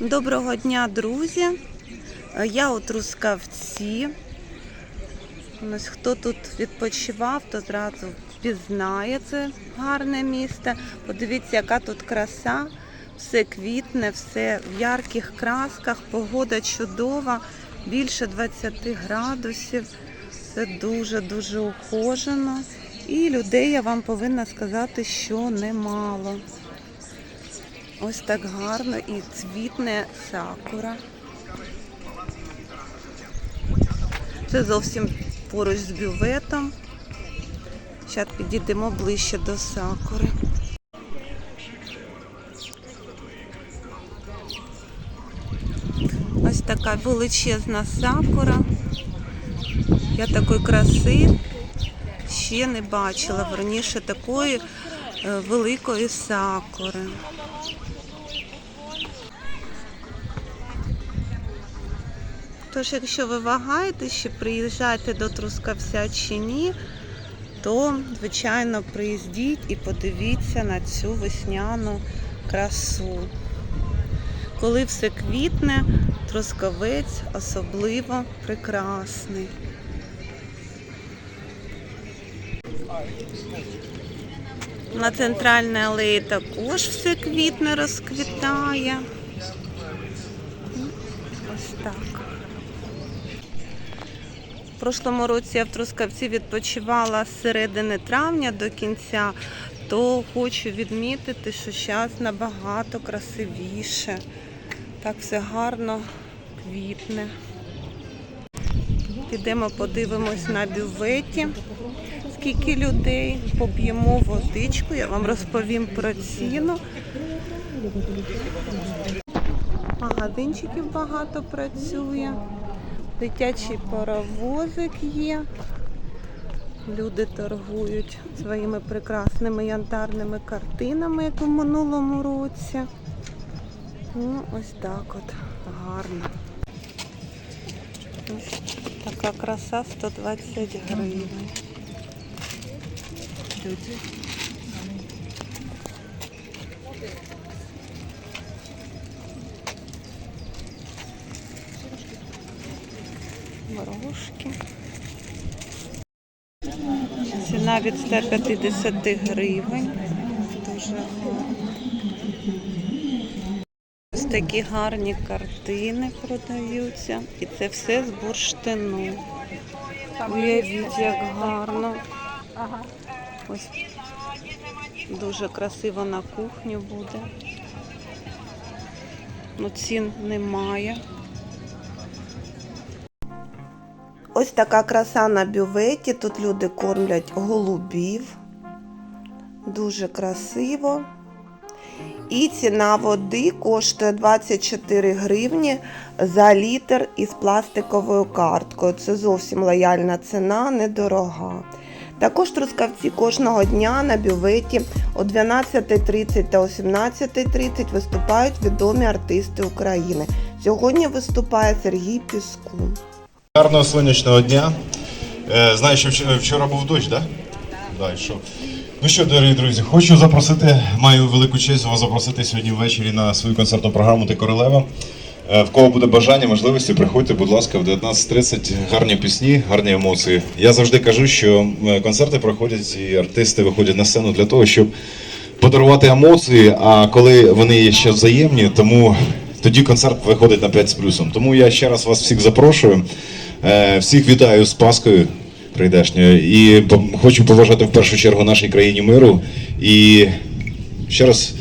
Доброго дня, друзі! Е, Я у Трускавці. Ось хто тут відпочивав, то зразу впізнає це гарне місце. Подивіться, яка тут краса, все квітне, все в ярких красках, погода чудова, більше 20 градусів. Все дуже-дуже ухожено. І людей я вам повинна сказати, що немало. Ось так гарно і цвітне сакура. Це зовсім поруч з бюветом. Зараз підійдемо ближче до сакури. Ось така величезна сакура. Я такої краси ще не бачила. Верніше такої е, великої сакури. Тож, якщо ви вагаєтесь, чи приїжджаєте до Трускавця чи ні, то, звичайно, приїздіть і подивіться на цю весняну красу. Коли все квітне, трускавець особливо прекрасний. На центральній алеї також все квітне розквітає. Ось так. В прошлому році я в Трускавці відпочивала з середини травня до кінця, то хочу відмітити, що зараз набагато красивіше. Так все гарно квітне. Підемо подивимось на бюветі, скільки людей. Поб'ємо водичку, я вам розповім про ціну. Магазинчиків багато працює. Дитячий паровозик є. Люди торгують своїми прекрасними янтарними картинами, як у минулому році. Ну, ось так от гарно. Ось така краса 120 гривень. Люди. Горошки. Ціна від 150 гривень. Дуже гарно. Ось такі гарні картини продаються. І це все з бурштину. Уявіть, як гарно. Ось дуже красиво на кухню буде. Ну, цін немає. Ось така краса на бюветі. Тут люди кормлять голубів. Дуже красиво. І ціна води коштує 24 гривні за літр із пластиковою карткою. Це зовсім лояльна ціна, недорога. Також трускавці кожного дня на бюветі о 12.30 та о 17.30 виступають відомі артисти України. Сьогодні виступає Сергій Піскун. Гарного сонячного дня. Е, Знаю, що вчора був дощ, так? Да? Да, що? Ну що, дорогі друзі, хочу запросити, маю велику честь вас запросити сьогодні ввечері на свою концертну програму Ти королева. Е, В кого буде бажання, можливості, приходьте, будь ласка, в 19.30. Гарні пісні, гарні емоції. Я завжди кажу, що е, концерти проходять і артисти виходять на сцену для того, щоб подарувати емоції, а коли вони є ще взаємні, тому тоді концерт виходить на 5 з плюсом. Тому я ще раз вас всіх запрошую. Е, Всіх вітаю з Паскою прийдешньою. І хочу побажати в першу чергу нашій країні миру. І ще раз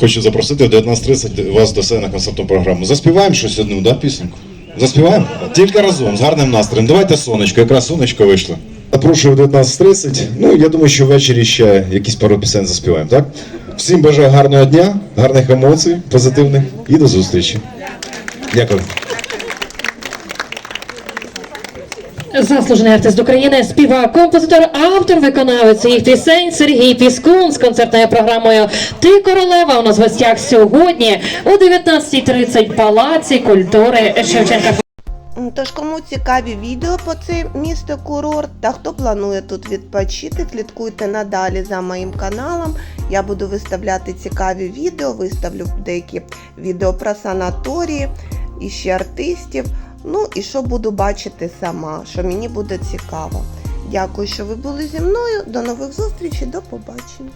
хочу запросити в 19.30 вас до себе на концертну програму. Заспіваємо щось одну, да, пісеньку? Заспіваємо? Тільки разом, з гарним настроєм. Давайте сонечко, якраз сонечко вийшло. Запрошую в 19.30. Ну, я думаю, що ввечері ще якісь пару пісень заспіваємо, так? Всім бажаю гарного дня, гарних емоцій, позитивних і до зустрічі. Дякую. Заслужений артист України, співак, композитор, автор, виконавець своїх пісень Сергій Піскун з концертною програмою Ти королева у нас в гостях сьогодні о 19.30 Палаці культури Шевченка. Тож, кому цікаві відео по це місто курорт та хто планує тут відпочити, слідкуйте надалі за моїм каналом. Я буду виставляти цікаві відео, виставлю деякі відео про санаторії і ще артистів. Ну і що буду бачити сама, що мені буде цікаво. Дякую, що ви були зі мною. До нових зустрічей, до побачення.